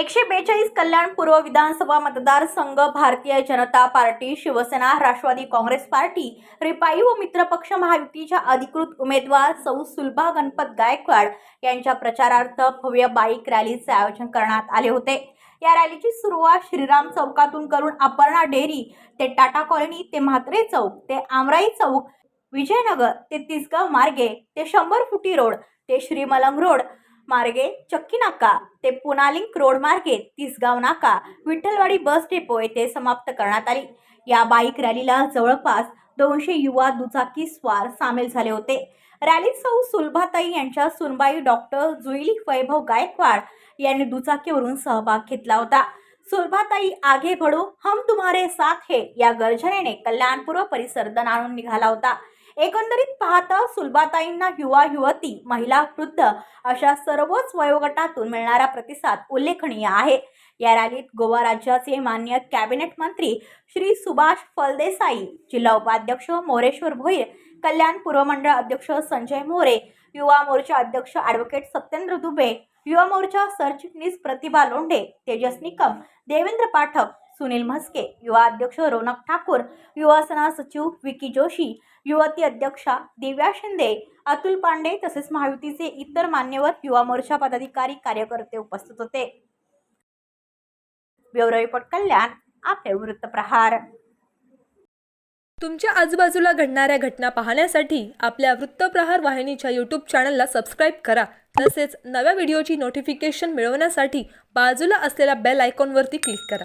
एकशे बेचाळीस कल्याण पूर्व विधानसभा मतदारसंघ Bharatiya Janata party Shiv Sena Rashtrawadi Congress party RPI व मित्रपक्ष महायुतीच्या अधिकृत उमेदवार सौ सुलभा गणपत गायकवाड यांच्या प्रचारार्थ भव्य बाईक रॅलीचे आयोजन करण्यात आले होते. या रॅलीची सुरुवात श्रीराम चौकातून करून अपर्णा डेअरी ते टाटा कॉलनी ते म्हात्रे चौक ते आमराई चौक विजयनगर ते तिसगाव मार्गे ते शंभर फुटी रोड ते श्रीमलंग रोड मार्गे चक्की नाका ते पुनालिंक रोड मार्गे तिसगाव नाका विठ्ठलवाडी बस डेपो येथे समाप्त करण्यात आली. या बाईक रॅलीला जवळपास दोनशे युवा दुचाकी स्वार सामील झाले होते. रॅलीत सौ सुलभाताई यांच्या सुनबाई डॉक्टर जुईली वैभव गायकवाड यांनी दुचाकीवरून सहभाग घेतला होता. सुलभाताई आगे बढो हम तुम्हारे साथ हे या गर्जनेने कल्याणपूर्व परिसर दणाणून निघाला होता. एकंदरीत पाहता सुलभाताईंना युवा युवती महिला वृद्ध अशा सर्वच वयोगटातून मिळणारा प्रतिसाद उल्लेखनीय आहे. या रॅलीत गोवा राज्याचे मान्य कॅबिनेट मंत्री श्री सुभाष फलदेसाई जिल्हा उपाध्यक्ष मोरेश्वर भोईर कल्याण पूर्व मंडळ अध्यक्ष संजय मोरे युवा मोर्चा अध्यक्ष ॲडव्होकेट सत्येंद्र दुबे युवा मोर्चा सरचिटणीस प्रतिभा लोंढे तेजस निकम देवेंद्र पाठक सुनील म्हस्के युवा अध्यक्ष रोनक ठाकूर युवासना सचिव विकी जोशी युवती अध्यक्षा दिव्या शिंदे अतुल पांडे तसेच महायुतीचे इतर मान्यवर युवा मोर्चा पदाधिकारी कार्यकर्ते उपस्थित होते. ब्युरो रिपोर्ट कल्याण आपले वृत्तप्रहार तुमच्या आजूबाजूला घडणाऱ्या घटना पाहण्यासाठी आपल्या वृत्तप्रहार वाहिनीच्या यूट्यूब चॅनलला सबस्क्राईब करा. तसेच नव्या व्हिडिओची नोटिफिकेशन मिळवण्यासाठी बाजूला असलेल्या बेल आयकॉनवरती क्लिक करा.